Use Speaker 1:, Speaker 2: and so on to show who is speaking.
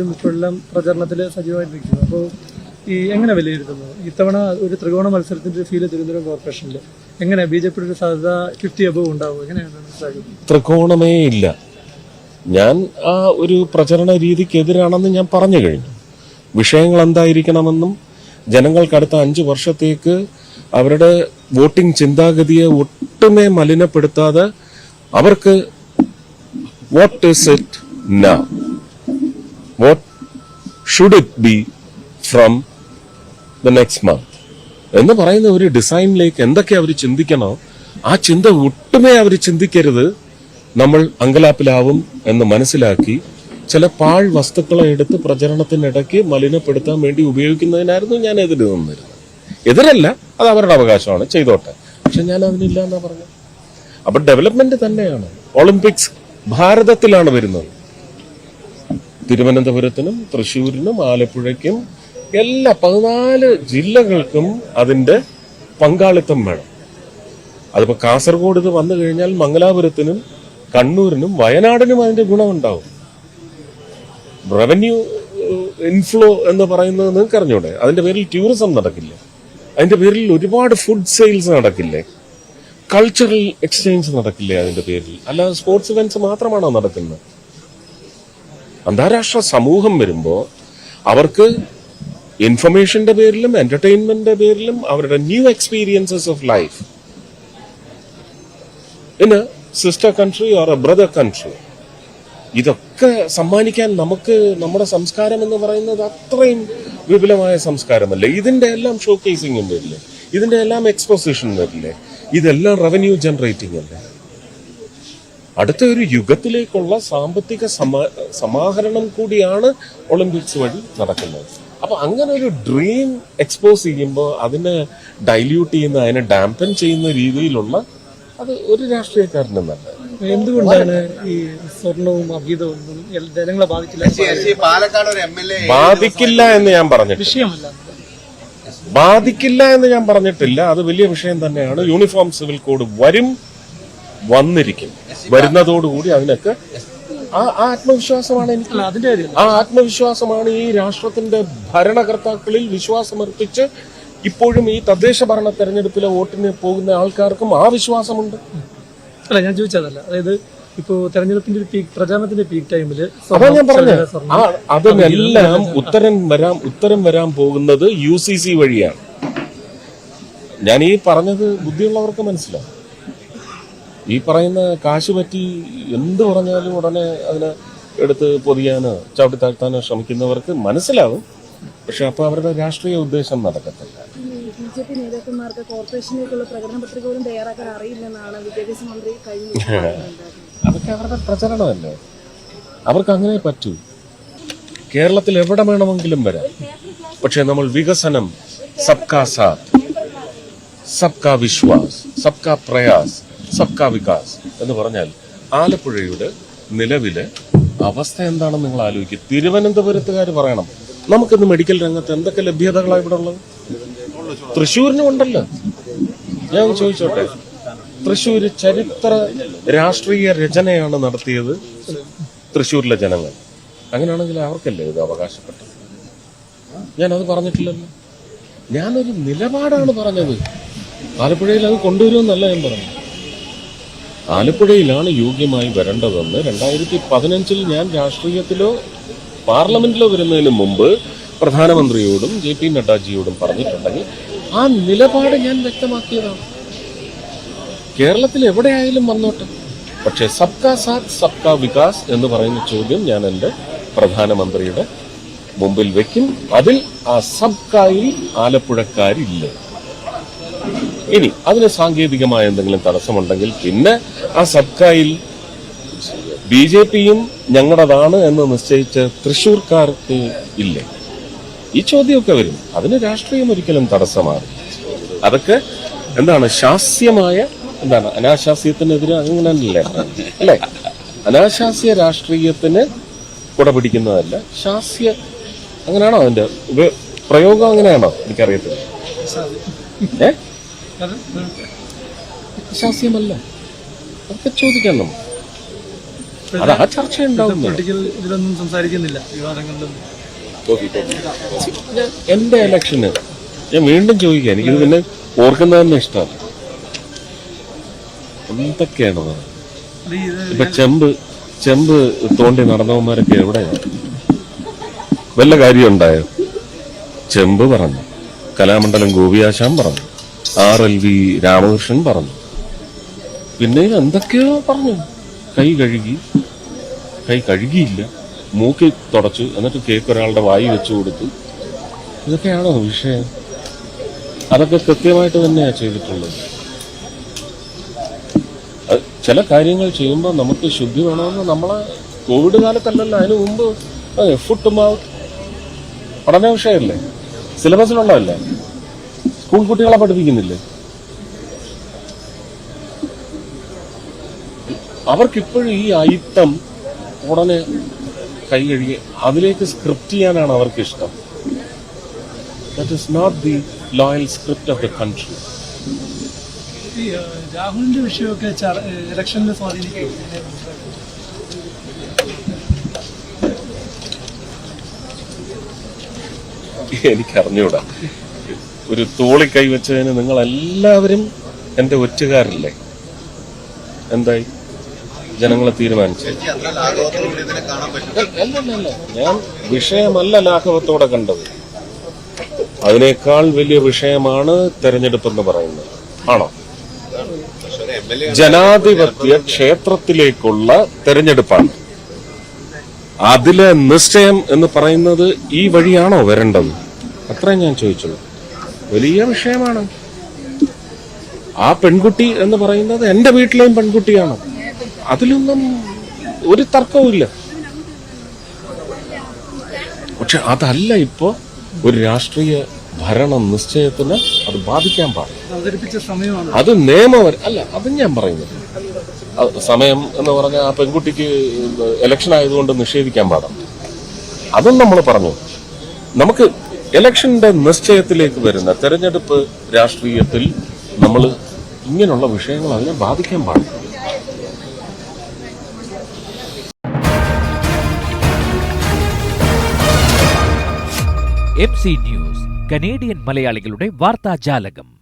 Speaker 1: ഇപ്പോഴെല്ലാം പ്രചരണത്തിൽ സജീവമായിട്ടിരിക്കുന്നു. അപ്പോൾ ഈ എങ്ങനെ വിലയിരുത്തുന്നു? ഇത്തവണ ഒരു ത്രികോണ മത്സരത്തിന്റെ ഫീൽ തിരുവനന്തപുരം കോർപ്പറേഷനിൽ എങ്ങനെ ബി ജെ പിയുടെ സാധ്യത ഫിഫ്റ്റി അബവ് ഉണ്ടാവും? എങ്ങനെയാണ്
Speaker 2: ത്രികോണമേ ഇല്ല. ഞാൻ ആ ഒരു പ്രചരണ രീതിക്കെതിരാണെന്ന് ഞാൻ പറഞ്ഞു കഴിഞ്ഞു. വിഷയങ്ങൾ എന്തായിരിക്കണമെന്നും ജനങ്ങൾക്ക് അടുത്ത അഞ്ചു വർഷത്തേക്ക് അവരുടെ വോട്ടിംഗ് ചിന്താഗതിയെ ഒട്ടുമേ മലിനപ്പെടുത്താതെ അവർക്ക് what is it now what should it be from the next month എന്ന് പറയുന്ന ഒരു ഡിസൈനിലേക്ക് എന്തൊക്കെ അവർ ചിന്തിക്കണോ ആ ചിന്ത ഒട്ടുമേ അവർ ചിന്തിക്കരുത്. നമ്മൾ അങ്കലാപ്പിലാവും എന്ന് മനസ്സിലാക്കി ചില പാൾ വസ്തുക്കളെ എടുത്ത് പ്രചരണത്തിനിടയ്ക്ക് മലിനപ്പെടുത്താൻ വേണ്ടി ഉപയോഗിക്കുന്നതിനായിരുന്നു ഞാൻ എതിര് നിന്നിരുന്നത്. എതിരല്ല അത് അവരുടെ അവകാശമാണ് ചെയ്തോട്ടെ. പക്ഷെ ഞാൻ അതിനില്ല എന്നാ പറഞ്ഞു അപ്പൊ ഡെവലപ്മെന്റ് തന്നെയാണ്. ഒളിമ്പിക്സ് ഭാരതത്തിലാണ് വരുന്നത്. തിരുവനന്തപുരത്തിനും തൃശ്ശൂരിനും ആലപ്പുഴയ്ക്കും എല്ലാ പതിനാല് ജില്ലകൾക്കും അതിന്റെ പങ്കാളിത്തം വേണം. അതിപ്പോൾ കാസർഗോഡ് ഇത് വന്നു കഴിഞ്ഞാൽ മംഗലാപുരത്തിനും കണ്ണൂരിനും വയനാടിനും അതിന്റെ ഗുണമുണ്ടാവും. റവന്യൂ ഇൻഫ്ലോ എന്ന് പറയുന്നത് നിങ്ങൾക്ക് അറിഞ്ഞൂടെ? അതിന്റെ പേരിൽ ടൂറിസം നടക്കില്ല? അതിന്റെ പേരിൽ ഒരുപാട് ഫുഡ് സെയിൽസ് നടക്കില്ലേ? കൾച്ചറൽ എക്സ്ചേഞ്ച് നടക്കില്ലേ അതിന്റെ പേരിൽ? അല്ലാതെ സ്പോർട്സ് ഇവന്റ്സ് മാത്രമാണോ നടക്കുന്നത്? അന്താരാഷ്ട്ര സമൂഹം വരുമ്പോൾ അവർക്ക് ഇൻഫർമേഷന്റെ പേരിലും എന്റർടൈൻമെന്റിന്റെ പേരിലും അവരുടെ new experiences of life in sister country or a brother country. ഇതൊക്കെ സമ്മാനിക്കാൻ നമുക്ക് നമ്മുടെ സംസ്കാരം എന്ന് പറയുന്നത് അത്രയും വിപുലമായ സംസ്കാരമല്ല? ഇതിന്റെ എല്ലാം ഷോ കേസിംഗും വരില്ലേ? ഇതിന്റെ എല്ലാം എക്സ്പോസിഷൻ വരില്ലേ? ഇതെല്ലാം റവന്യൂ ജനറേറ്റിംഗ് അല്ലേ? അടുത്ത ഒരു യുഗത്തിലേക്കുള്ള സാമ്പത്തിക സമാ സമാഹരണം കൂടിയാണ് ഒളിമ്പിക്സ് വഴി നടക്കുന്നത്. അപ്പൊ അങ്ങനെ ഒരു ഡ്രീം എക്സ്പോസ് ചെയ്യുമ്പോൾ അതിനെ ഡൈല്യൂട്ട് ചെയ്യുന്ന അതിനെ ഡാമ്പൻ ചെയ്യുന്ന രീതിയിലുള്ള അത് ഒരു രാഷ്ട്രീയക്കാരനും നല്ലത്.
Speaker 1: എന്തുകൊണ്ടാണ് ഈ സ്വർണവും അഭീതവും ജനങ്ങളെ ബാധിക്കില്ല
Speaker 2: ബാധിക്കില്ല എന്ന് ഞാൻ പറഞ്ഞിട്ടില്ല.
Speaker 1: വിഷയമല്ല.
Speaker 2: ബാധിക്കില്ല എന്ന് ഞാൻ പറഞ്ഞിട്ടില്ല. അത് വലിയ വിഷയം തന്നെയാണ്. യൂണിഫോം സിവിൽ കോഡ് വരും. വന്നിരിക്കും. വരുന്നതോടുകൂടി അതിനൊക്കെ ആ ആത്മവിശ്വാസമാണ് എനിക്ക്.
Speaker 1: അതിന്റെ അതിന്റെ
Speaker 2: ആ ആത്മവിശ്വാസമാണ് ഈ രാഷ്ട്രത്തിന്റെ ഭരണകർത്താക്കളിൽ വിശ്വാസമർപ്പിച്ച് ഇപ്പോഴും ഈ തദ്ദേശ ഭരണ തെരഞ്ഞെടുപ്പിലെ വോട്ടിന് പോകുന്ന ആൾക്കാർക്കും ആ വിശ്വാസമുണ്ട്.
Speaker 1: അല്ല ഞാൻ ചോദിച്ചതല്ല. അതായത് ഇപ്പോ തെരഞ്ഞെടുപ്പിന്റെ ഒരു പീക്ക് പ്രചാരണത്തിന്റെ പീക്ക് ടൈമിൽ
Speaker 2: അതാ ഞാൻ പറഞ്ഞത്. അതെല്ലാം അതിനെല്ലാം ഉത്തരം വരാൻ ഉത്തരം വരാൻ പോകുന്നത് യു സി സി വഴിയാണ്. ഞാൻ ഈ പറഞ്ഞത് ബുദ്ധിയുള്ളവർക്ക് മനസ്സിലാവും. ഈ പറയുന്ന കാശ് പറ്റി എന്ത് പറഞ്ഞാലും ഉടനെ അതിനെ എടുത്ത് പൊതിയാനോ ചവിട്ടി താഴ്ത്താനോ ശ്രമിക്കുന്നവർക്ക് മനസ്സിലാവും. പക്ഷെ അപ്പൊ അവരുടെ രാഷ്ട്രീയ ഉദ്ദേശം നടക്കത്തില്ല.
Speaker 3: ബി ജെ പി നേതാക്കന്മാർക്ക് കോർപ്പറേഷനിലേക്കുള്ള പ്രകടന പത്രിക പോലും തയ്യാറാക്കാൻ അറിയില്ലെന്നാണ് വിദ്യാഭ്യാസ മന്ത്രി കഴിഞ്ഞ
Speaker 2: അതൊക്കെ അവരുടെ പ്രചരണമല്ലേ? അവർക്ക് അങ്ങനെ പറ്റൂ. കേരളത്തിൽ എവിടെ വേണമെങ്കിലും വരാം. പക്ഷെ നമ്മൾ വികസനം സബ്കാ സാത്ത് സബ്കാ വിശ്വാസ് സബ്കാ പ്രയാസ് സബ്കാ വികാസ് എന്ന് പറഞ്ഞാൽ ആലപ്പുഴയുടെ നിലവിലെ അവസ്ഥ എന്താണെന്ന് നിങ്ങൾ ആലോചിക്കുക തിരുവനന്തപുരത്തുകാർ പറയണം നമുക്കിന്ന് മെഡിക്കൽ രംഗത്ത് എന്തൊക്കെ ലഭ്യതകളാണ് ഇവിടെ ഉള്ളത്? തൃശ്ശൂരിനും ഉണ്ടല്ലോ ഞാൻ ചോദിച്ചോട്ടെ തൃശ്ശൂര് ചരിത്ര രാഷ്ട്രീയ രചനയാണ് നടത്തിയത് തൃശ്ശൂരിലെ ജനങ്ങൾ. അങ്ങനെയാണെങ്കിൽ അവർക്കല്ലേ ഇത് അവകാശപ്പെട്ടത്? ഞാനത് പറഞ്ഞിട്ടില്ലല്ലോ. ഞാനൊരു നിലപാടാണ് പറഞ്ഞത്. ആലപ്പുഴയിൽ അത് കൊണ്ടുവരുമെന്നല്ല ഞാൻ പറഞ്ഞു ആലപ്പുഴയിലാണ് യോഗ്യമായി വരേണ്ടതെന്ന് രണ്ടായിരത്തി പതിനഞ്ചിൽ ഞാൻ രാഷ്ട്രീയത്തിലോ പാർലമെന്റിലോ വരുന്നതിന് മുമ്പ് പ്രധാനമന്ത്രിയോടും ജെ പി നഡ്ഡാജിയോടും പറഞ്ഞിട്ടുണ്ടെങ്കിൽ ആ നിലപാട് ഞാൻ വ്യക്തമാക്കിയതാണ്. കേരളത്തിൽ എവിടെയായാലും വന്നോട്ടെ. പക്ഷേ സബ്കാ സാത്ത് സബ്കാ വികാസ് എന്ന് പറയുന്ന ചോദ്യം ഞാൻ എന്റെ പ്രധാനമന്ത്രിയുടെ മുമ്പിൽ വെക്കും. അതിൽ ആ സബ്കായിൽ ആലപ്പുഴക്കാരില്ല? ഇനി അതിന് സാങ്കേതികമായ എന്തെങ്കിലും തടസ്സമുണ്ടെങ്കിൽ പിന്നെ ആ സബ്കായിൽ ബി ജെ പിയും ഞങ്ങളുടേതാണ് എന്ന് നിശ്ചയിച്ച തൃശൂർക്കാർക്ക് ഇല്ലേ? ഈ ചോദ്യമൊക്കെ വരും. അതിന് രാഷ്ട്രീയം ഒരിക്കലും തടസ്സമാകും അതൊക്കെ എന്താണ് ശാസ്യമായ എന്താണ് അനാശാസ്യത്തിനെതിരെ അങ്ങനെ അല്ലേ? അനാശാസ്യ രാഷ്ട്രീയത്തിന് കുട പിടിക്കുന്നതല്ല ശാസ്യ അങ്ങനെയാണോ അതിന്റെ പ്രയോഗം അങ്ങനെയാണോ? എനിക്കറിയത്തില്ല. ഏ? ശാസ്യമല്ല അതൊക്കെ ചോദിക്കാം നമുക്ക് അത് ആ ചർച്ച
Speaker 1: ഉണ്ടാവും ഇതിലൊന്നും സംസാരിക്കുന്നില്ല. വിവാദങ്ങളിലൊന്നും
Speaker 2: എന്റെ ഇലക്ഷന് ഞാൻ വീണ്ടും ചോദിക്കാൻ എനിക്ക് പിന്നെ ഓർക്കുന്നത് തന്നെ ഇഷ്ടമാണ് എന്തൊക്കെയാണ് അത്?
Speaker 1: അത് ഇത്
Speaker 2: ഇപ്പൊ ചെമ്പ് ചെമ്പ് തോണ്ടി നടന്നവന്മാരൊക്കെ എവിടെയാണ് വല്ല കാര്യം ഉണ്ടായോ ചെമ്പ് പറഞ്ഞു. കലാമണ്ഡലം ഗോപിയാശാൻ പറഞ്ഞു. ആർ എൽ വി രാമകൃഷ്ണൻ പറഞ്ഞു. പിന്നെ എന്തൊക്കെയോ പറഞ്ഞു. കൈ കഴുകി. കൈ കഴുകിയില്ല. മൂക്കി തുടച്ചു. എന്നിട്ട് കേക്ക് ഒരാളുടെ വായി വെച്ചു കൊടുത്തു. ഇതൊക്കെയാണോ വിഷയം? അതൊക്കെ കൃത്യമായിട്ട് തന്നെയാണ് ചെയ്തിട്ടുള്ളത്. ചില കാര്യങ്ങൾ ചെയ്യുമ്പോൾ നമുക്ക് ശുദ്ധി വേണമെന്ന് നമ്മളെ കോവിഡ് കാലത്തല്ലല്ലോ. അതിന് മുമ്പ് ഫുഡ് മൗത്ത് പഠന വിഷയമല്ലേ സിലബസിലുള്ളതല്ലേ? സ്കൂൾ കുട്ടികളെ പഠിപ്പിക്കുന്നില്ലേ? അവർക്കിപ്പോഴും ഈ ഐറ്റം ഉടനെ കൈ കഴുകി അതിലേക്ക് സ്ക്രിപ്റ്റ് ചെയ്യാനാണ് അവർക്ക് ഇഷ്ടം that is not the loyal script of the country
Speaker 1: രാഹുലിന്റെ വിഷയമൊക്കെ ഇലക്ഷനിൽ സ്വാധീനിക്കും.
Speaker 2: എനിക്കറിഞ്ഞൂടാ. ഒരു തോളി കൈവച്ചതിന് നിങ്ങളെല്ലാവരും എന്റെ ഒറ്റുകാരല്ലേ? എന്തായി? ജനങ്ങളെ തീരുമാനിച്ചു. ഞാൻ വിഷയമല്ല ലാഘവത്തോടെ കണ്ടത്. അതിനേക്കാൾ വലിയ വിഷയമാണ് തെരഞ്ഞെടുപ്പ് എന്ന് പറയുന്നത്. ആണോ? ജനാധിപത്യ ക്ഷേത്രത്തിലേക്കുള്ള തെരഞ്ഞെടുപ്പാണ്. അതിലെ നിശ്ചയം എന്ന് പറയുന്നത് ഈ വഴിയാണോ വരേണ്ടത്? അത്രയും ഞാൻ ചോദിച്ചുള്ളൂ വലിയ വിഷയമാണ്. ആ പെൺകുട്ടി എന്ന് പറയുന്നത് എന്റെ വീട്ടിലെയും പെൺകുട്ടിയാണ്. അതിലൊന്നും ഒരു തർക്കവുമില്ല പക്ഷെ അതല്ല ഇപ്പോ ഒരു രാഷ്ട്രീയ ഭരണ നിശ്ചയത്തിന് അത് ബാധിക്കാൻ പാടില്ല. അത് നിയമപര അല്ല അത് ഞാൻ പറയുന്നത്. സമയം എന്ന് പറഞ്ഞാൽ ആ പെൺകുട്ടിക്ക് ഇലക്ഷൻ ആയതുകൊണ്ട് നിഷേധിക്കാൻ പാടാം. അതും നമ്മൾ പറഞ്ഞു. നമുക്ക് ഇലക്ഷന്റെ നിശ്ചയത്തിലേക്ക് വരുന്ന തെരഞ്ഞെടുപ്പ് രാഷ്ട്രീയത്തിൽ നമ്മൾ ഇങ്ങനെയുള്ള വിഷയങ്ങൾ അതിനെ ബാധിക്കാൻ പാടില്ല.
Speaker 4: എം സി ന്യൂസ് കനേഡിയൻ മലയാളികളുടെ വാർത്താജാലകം.